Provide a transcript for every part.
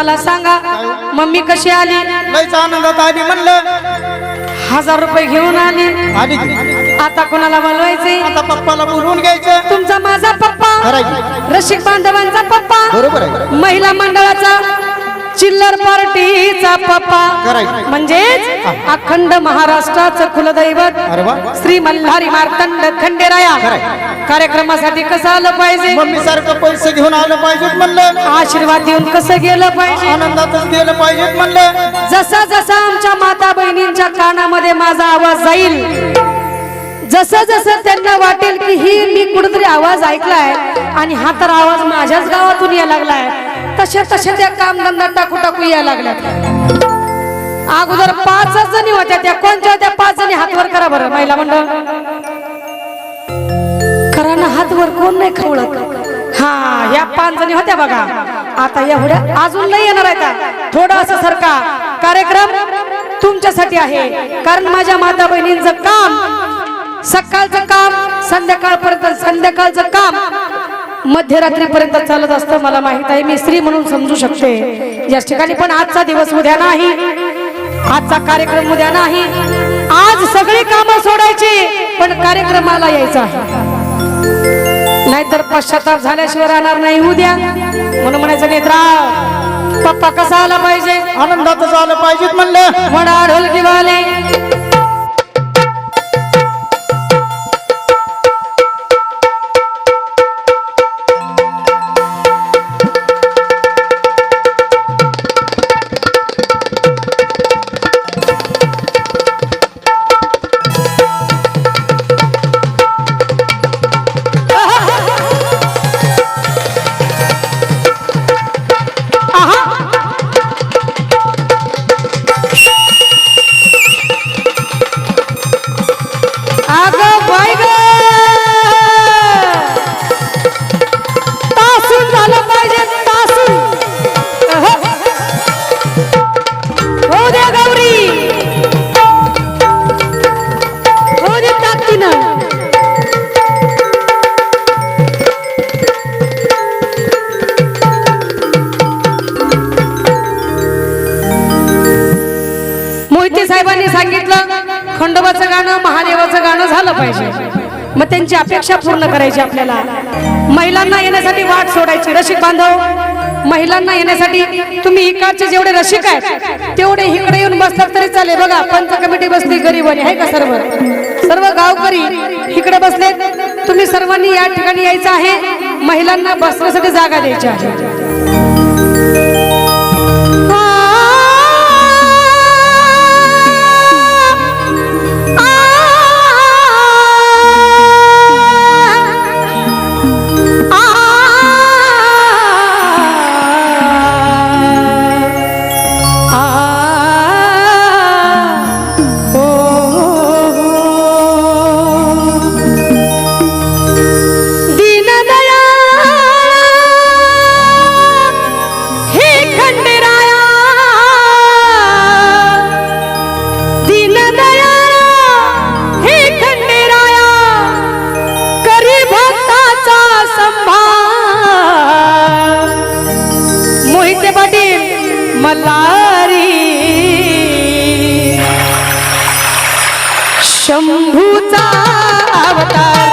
हो? मम्मी कशी आली? लयच आनंदात आली म्हणलं. हजार रुपये घेऊन आली. आली की. आता कोणाला बोलवायचे आता पप्पाला बोलवून घ्यायचं. तुमचा माझा पप्पा करायची रसिक बांधवांचा पप्पा बरोबर आहे. महिला मंडळाचा चिल्लर पार्टीचा पप्पा. म्हणजेच अखंड महाराष्ट्राचं कुलदैवत श्री मल्हारी मार्तंड खंडेराया. कार्यक्रमासाठी कसं आलं पाहिजे? मम्मी सारखं पैसे घेऊन आलं पाहिजेत म्हणलं. आशीर्वाद देऊन कसं गेलं पाहिजे? आनंदातच गेलं पाहिजेत म्हणलं. जसा जसा आमच्या माता बहिणींच्या कानामध्ये माझा आवाज जाईल जसं जसं त्यांना वाटेल की ही मी कुठेतरी आवाज ऐकलाय आणि हा तर आवाज माझ्याच गावातून यायला लागलाय. तसे तसे त्या कामधंदा टाकू टाकू यायला लागल्या अगोदर पाच जणी होत्या त्या. कोणत्या होत्या? पाच जणी हातवर करा बरं महिला मंडळ. करा ना हातवर कोण नाही खवळत हा या पाच जणी होत्या बघा. आता एवढ्या अजून नाही येणार आहेत थोडं असं सरका कार्यक्रम तुमच्यासाठी आहे. कारण माझ्या माता बहिणींचं काम सकाळचं काम संध्याकाळपर्यंत संध्याकाळचं काम मध्यरात्रीपर्यंत चालत असतं मला माहीत आहे. मी स्त्री म्हणून समजू शकते. या ठिकाणी पण आजचा दिवस उद्या नाही. आजचा कार्यक्रम उद्या नाही. आज सगळी कामं सोडायची पण कार्यक्रमाला यायचं नाहीतर पश्चाताप झाल्याशिवाय राहणार नाही उद्या. म्हणून म्हणायचं नेत्रा पप्पा कसा आला पाहिजे? आनंदातच आलं पाहिजेत म्हणलं. म्हणा ढोलकी महादेवाचं गाणं झालं पाहिजे. मग त्यांची अपेक्षा पूर्ण करायची आपल्याला. महिलांना येण्यासाठी वाट सोडायची रसिक बांधव. महिलांना येण्यासाठी तुम्ही इकडचे जेवढे रसिक आहेत तेवढे इकडे येऊन बसतात तरी चालेल. बघा पंच कमिटी बसली गरीबानी आहे का सर्व? सर्व गावकरी इकडे बसले. तुम्ही सर्वांनी या ठिकाणी यायचं आहे. महिलांना बसण्यासाठी जागा द्यायची आहे. मल्हारी. शंभूचा अवतार.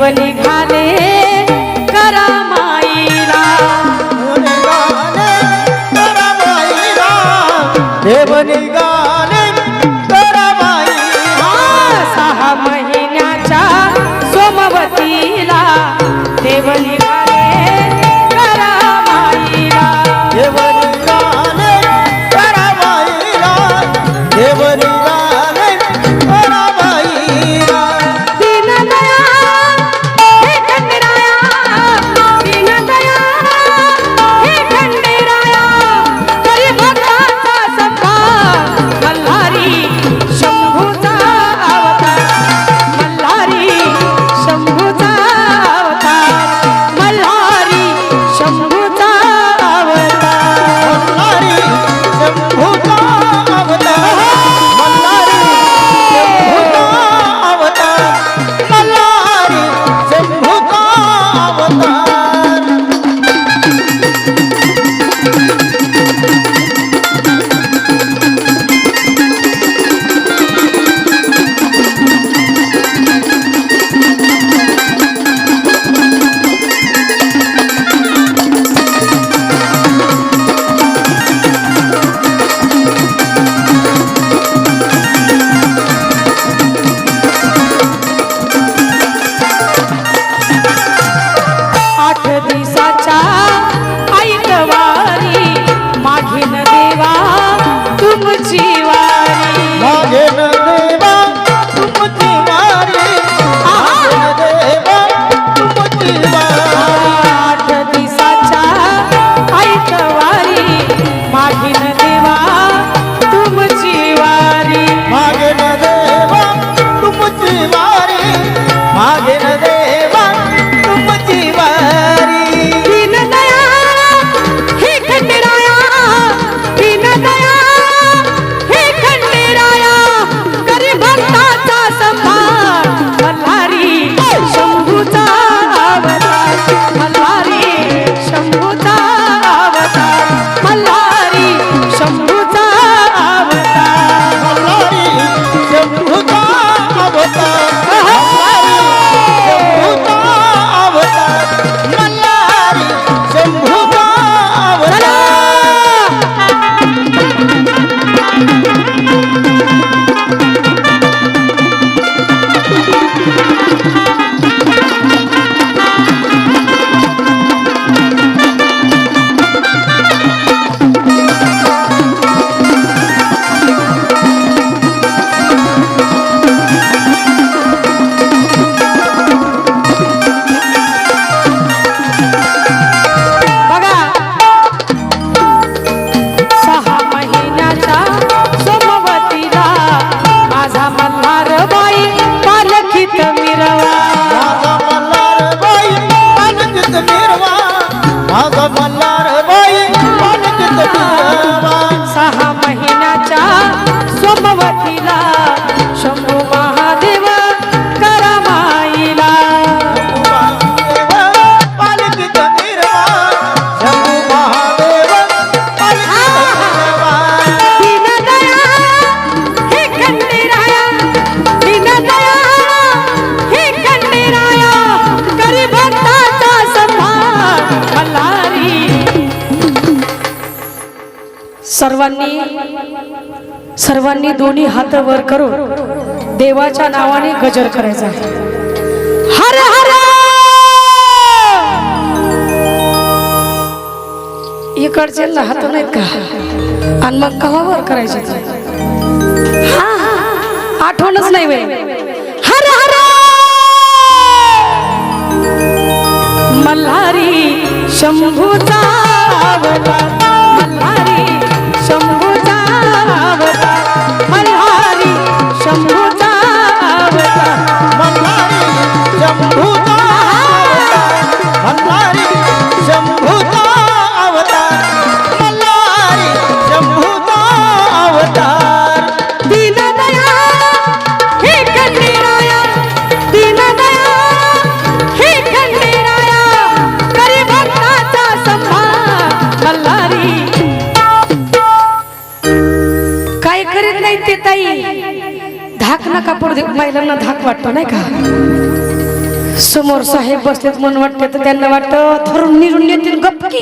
বলি ভগবান सर्वांनी सर्वांनी दोन्ही हात वर करून देवाच्या नावाने गजर करायचा. हर हर! इकडचे हात नाहीत का? आणि मग कवा वर करायचे? आठवणच नाही वेळ हर हर! मल्हारी शंभूचा সম্ভব धाक नका पडू दे महिलांना धाक वाटतो नाही का? समोर साहेब बसलेत म्हणून वाटते तर त्यांना वाटतं थरून निरून येतील गपकी.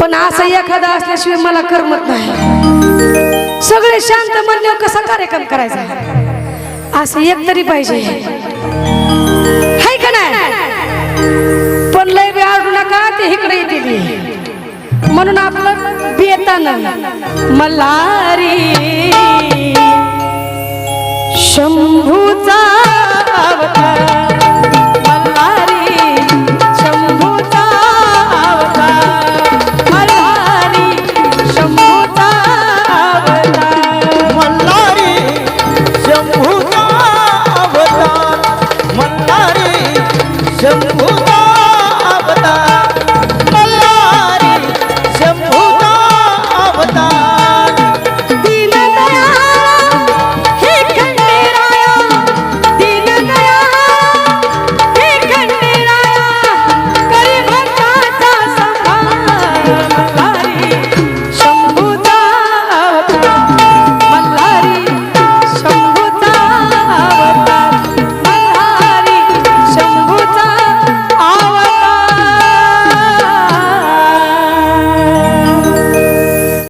पण असं एखादा असल्याशिवाय मला करमत नाही. सगळे शांत म्हणल्यावर कसा कार्यक्रम करायचा? असं एक तरी पाहिजे. हाय का नाही? पण लय वेळ आडू नका ते इकडे येतील. म्हणून आपलं बेतान मल्हारी. शंभूचा अवतार.